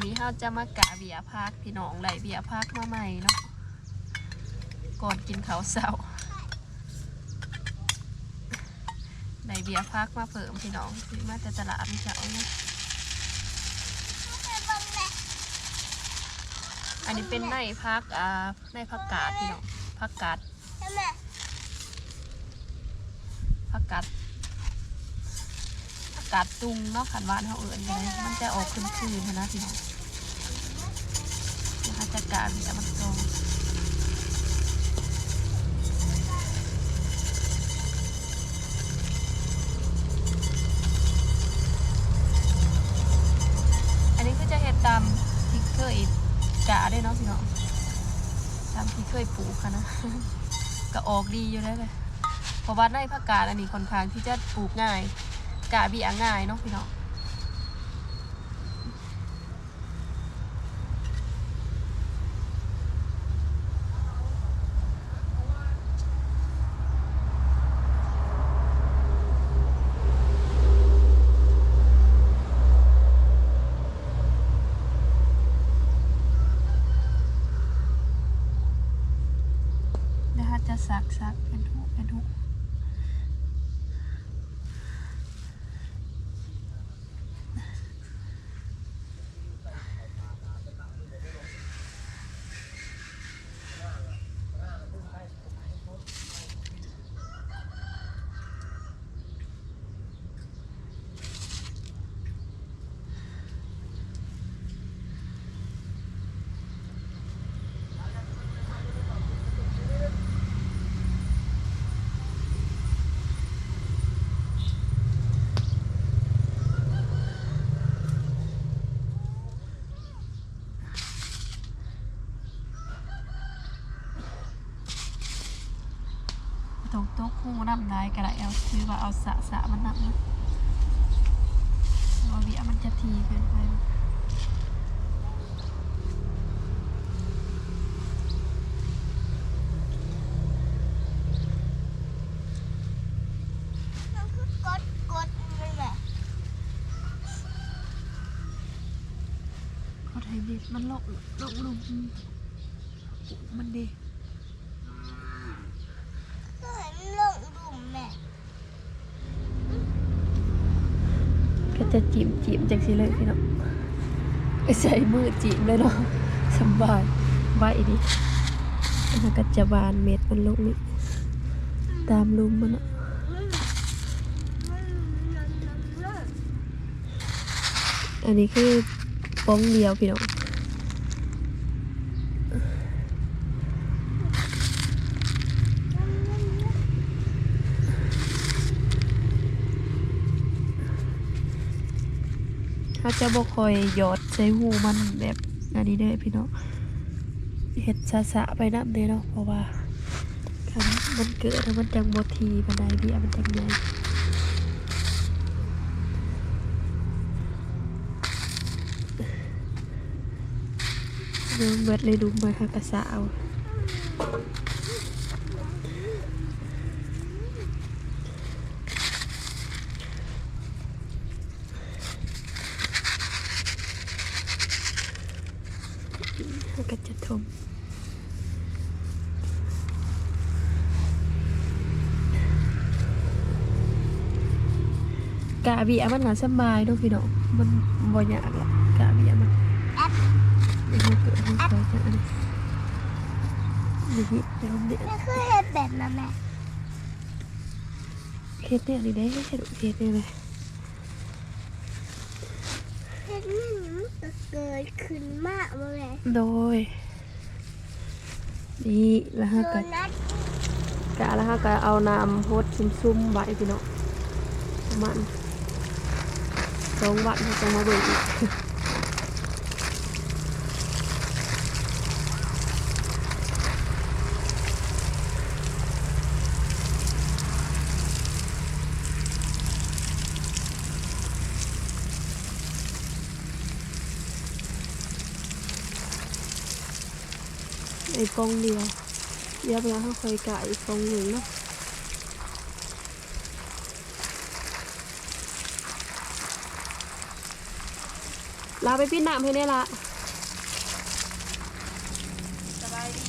มือนี้เราจะมากะเบียพักพี่น้องไหลเบียพักมาใหม่เนาะก่อนกินข้าวเสาร์ไหลเบียพักมาเพิ่มพี่น้องมาแต่ตลาดเจ้าเนาะอันนี้เป็นในพักอ่าในพักกาดพี่น้องพักกาด กาดตุงเนาะขันวานเขาเอิญเลยมันจะออกคืนคืนนะพี่น้องนะคะจะกาบจะมันตรงอันนี้คือจะเห็ดตามที่เคยกาได้เนาะพี่น้องตามที่เคยปลูกค่ะนะก็ออกดีอยู่แล้วเลยเพราะว่าในผักกาดอันนี้ค่อนข้างที่จะปลูกง่าย กาเบียง่ายเนาะพี่น้องนะคะจะสักสักเป็นหูเป็นหูต กตกคู่น้ำลายกระไรเอาคือว่าเอาสะสะมันนับนะว่าเบียมันจะทีเกินไปมันคือกดกดมันแหละเขาไทยเบ็ดมันลกลกลงมันดี ก็เห็นลงดุ่มแม่ ก็ จะจีมจีมจากสิเลยพี่น้องใส่มือจีมเลยเนาะสบายไว้ดิแล้วก็จะบานเม็ดมันลงนี่ตามลุมมันอะมันมันมันมันอันนี้คือป้องเดียวพี่น้อง จะบอกคอยหยอดใส่หูมันแบบอันนี้เด้อพี่น้องเห็ดสะสะไปน้ำเด้เนาะเพราะว่าคันมันเกิดมันจังบทีบันไดเบี้ยมันจังใหญ่เรื่องเบิดเลยดูมาค่ะกระสาวก็จะทม กะเบียมันหาสบายเด้วยพี่น้องมันบ่ยากหรอกกะเบียมันแอปเดี๋ยวมันเกิดให้ใส่กันอั สเนี่ยนี่ได้ให้ดูเคสเนี่ยเลย เห็ดนี่มันจะเกิดขึ้นมากเลย โดย นี่แล้วฮะ โด ก็ นัท กะแล้วฮะก็เอาน้ำพดซุ่มๆไว้พี่น้องประมันสองวันเขาจะมาเบิ่งอีก ไอ้ฟองเดียวเดี๋ยวเวลาเขาเคยกะอีกฟองหนึ่งเนาะ ลาไปพี่น้ำให้ได้ละสบายดี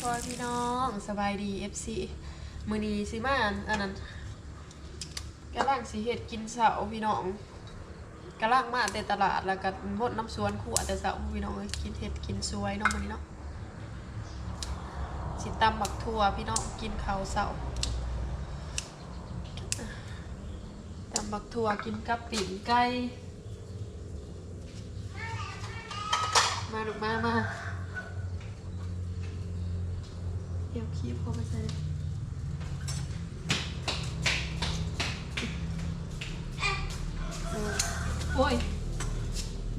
พ่อพี่น้องสบายดี FC มือนีสิมาอันนั้นกำลังสีเห็ดกินเสาพี่น้องกำลังมาแต่ตลาดแล้วก็หมดน้ำสวนขวดแต่เสาพี่น้องกินเห็ดกินสวยน้องมือนี้เนาะสิตำบักทั่วพี่น้องกินข้าวเสาตำบักทั่วกินกับปิ่งไก่ มาลูกมามาเดี๋ยวคีบเข้าไปใส่เออโอ้ย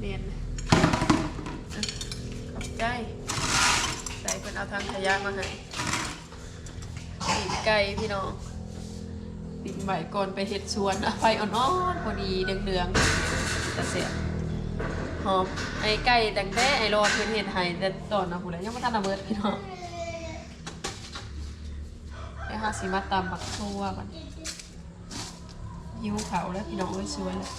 เรียนนะอะขอบใจ ใส่ไปนเอาทางขยะมาให้ปีนไก่พี่น้องปีนใบก่อนไปเห็ดสวนอะไฟอ่อนๆพอดีเดืองๆจะเสีย หอมไอ้ไก่แตงแต่ไอ้รอเพิ่นเห็ดไห้แต่ตอนนะพูดแล้ยังไม่ทันระเบิดพี่น้องไอ้ห้าสิมาตามบักทั่วก่อนหิวเขาวแล้วพี่น้องเอ้ยสวยแล้ว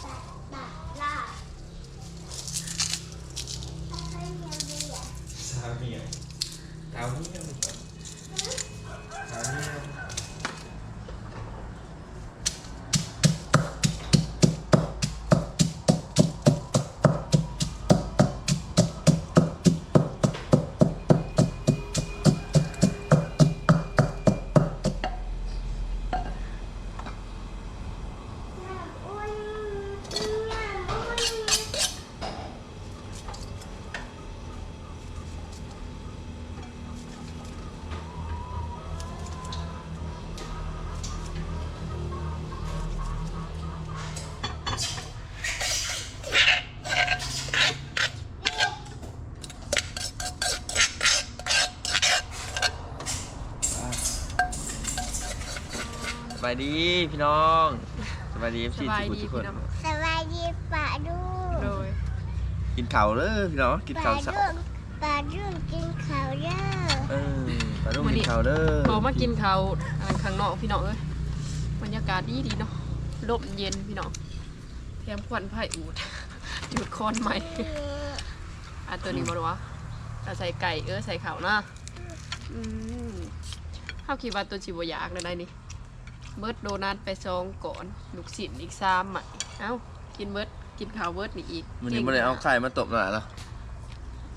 สามเหลี่ยมสามเหลี่ยวายดีพี่น้องสบายดีเอฟสซีบายทุกดีทุกคพี่นน้องสวัสดีป่าดูโดยกินข้าวเลยพี่น้องกินป่าข้าวเช้าดูป่าดูกินข้าวเด้อเออปลาดุกกินข้าวเด้อบอกมากินข้าวอันข้างนอกพี่น้องเอ้ยบรรยากาศดีดีๆเนาะลมเย็นพี่น้องแถมควันไผ่อูดหยุดคอนใหม่อะตัวนี้มาดูวะอะใส่ไก่เออใส่ข้าวนะอืมข้าวคิดว่าตัวชิบอยากเลยได้นี่ เบิร์ดโดนัทไปซองก่อนลูกศิษย์อีกสามใหม่เอ้ากินเบิร์ดกินข้าวเบิร์ดนี่อีกมันนี้ไม่ได้เอาไข่มาตบหน่อยเหรอ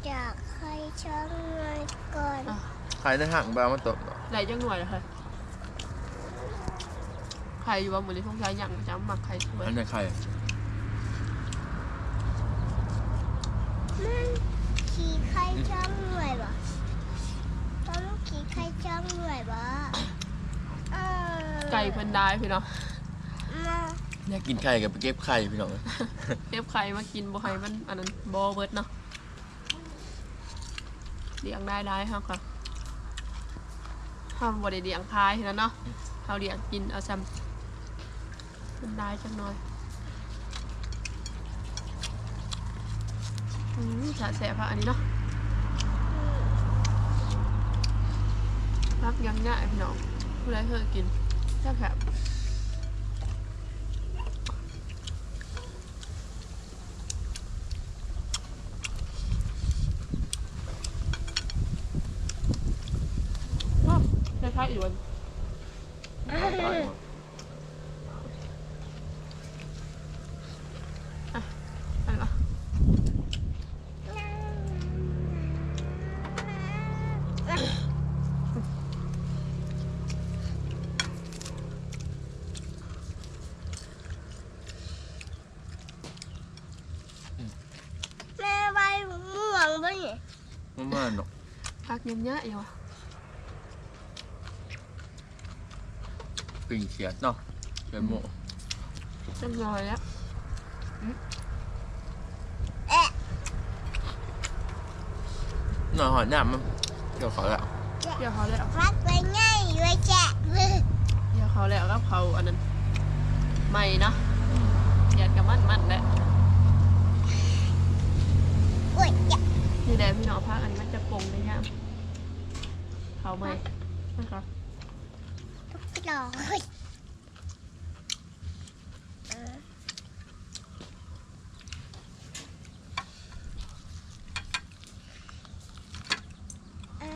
จากใครช่องเงินก่อนไข่ได้ห่างไปเอามาตบหน่อยไหลจังหน่วยเลยค่ะไข่อยู่ว่ามือนี้ทงใช้ยังจำหมักไข่สวยอันนี้ไข่มันขี่ใครช่องหน่วยบ่ต้องขี่ใครช่องหน่วยบ่เออ ไก่เพิ่นได้พี่น้องมาอยากกินไข่กับไปเก็บไข่พี่น้องเก็บไข่มากินบ่ให้มันอันนั้นบ่เบิดเนาะเลี้ยงได้ได้ครับค่ะห้ามบ่ได้เลี้ยงพายนะเนาะเฮาเลี้ยงกินเอาซ้ำมันได้จังหน่อยอืมฉะแสบค่ะอันนี้เนาะรักยังง่ายพี่น้อง ผู้ใดเคยกินแซ่บแบบ อ้าวคล้ายๆอีกวันอะอะไรวะ แม่ใบม่วงบ่เนี่ย มันมาเนาะพักเงี้ยๆอยู่วะปิ่งเขียดเนาะเขียดหมูจังเลยแล้วเอ๊ะหน่อยหอยหนามมันเดี๋ยวขอละเดี๋ยวเขาแล้วพักไปง่ายไว้แจ๊ะเดี๋ยวเขาแล้วก็เขาอันนั้นใหม่เนาะหยัดกับมันมันแหละ โอ้ยอย่า นี่แหละพี่น้องพักอันนี้มันจะปงได้ยังเขาใหม่นะครับทุกดอกเฮ้ยเอออ่า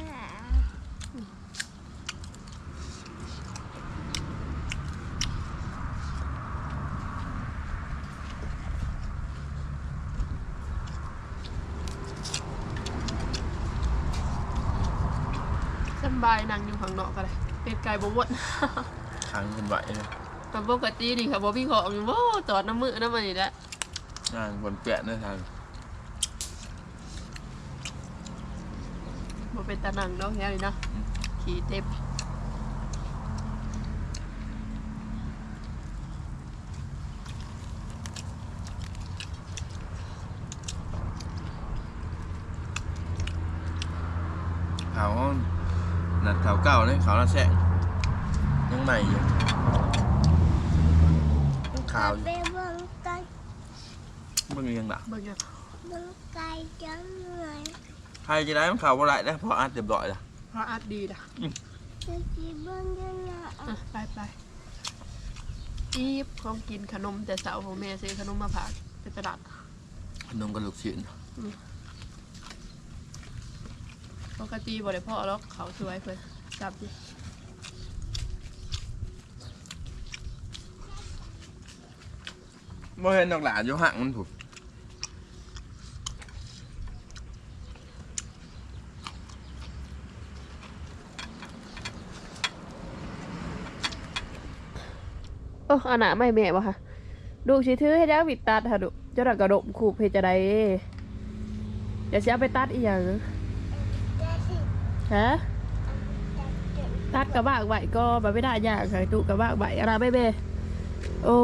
สำบายนั่งอยู่ข้างนอกก็ได้เป็ดไก่บวชค้างกันไหวเลยแต่ปกตินี่ค่ะบ่พี่ของอยู่บ่ตอดน้ำมือน้ำมันนี่แหละนางบนเปียกเนยทางบ่เป็นตานังเนาะแค่นี้เนาะขี่เต็มพาเขา นัดเขาเก่าเลยเขาละแสงยังใหม่อยู่ขาวอยู่ไปเบิ่งไก่เบิ่งยังดักเบิ่งยังเบิ่งไก่จังเลยใครจะได้มันเขาบ่ไรได้เพราะอัดเรียบร้อยแล้วเพราะอาร์ตดีนะจะสิเบิ่งยังไงอะไปไปอีบของกินขนมแต่เสาของแม่ซื้อขนมมาฝากไปตลาดนมกระลูกชิ้น ปกติบ่ได้พ่อแล้วเขาสวยเพิ่นจับดิบ่เห็นดอกหลานอยู่ห่างมันถูกโอ้อันน่ะไม่แม่บ่ค่ะดูสิถือให้แล้ววิดตัดค่ะดูเจ้าดอกกระดมคูบเฮ็ดจะได้เดี๋ยวสิเอาไปตัดอีหยังจะสิ ฮะตัดกระบากไหวก็บ่ไม่ได้ยากค่ะดูกระบากไหวอะไรแม่เบ้โอ้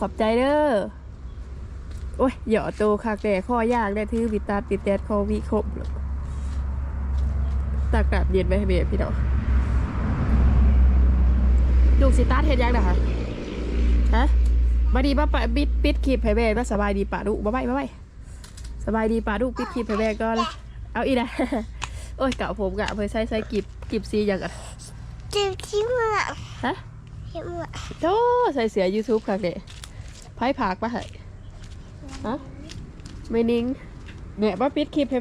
ขอบใจเด้อโอ้ยเหยาะโตคักแต่ข้อยากได้ถือวิตัดติดแดดคอวิครบตักกาบเย็นไปให้แม่พี่น้องลูสิตัดเฮ็ดยังนะคะฮะมาดีป้าปะปิดปิดคลิปให้แม่มาสบายดีป่าดุบ๊ายบายบ๊ายบายสบายดีป่าดุปิดคลิปให้แม่ก่อนเอาอีกนะ โอ้ยกะผมกะเพื่อใช้ใช้กิบกิบซีอย่างกันจะชิมอะฮะชิมอะโธ่ใส่เสีย YouTube ค่ะเด็ไพ่ผากปะเหรอฮะไม่นิ่งเนี่ยป้าปิดคลิปให้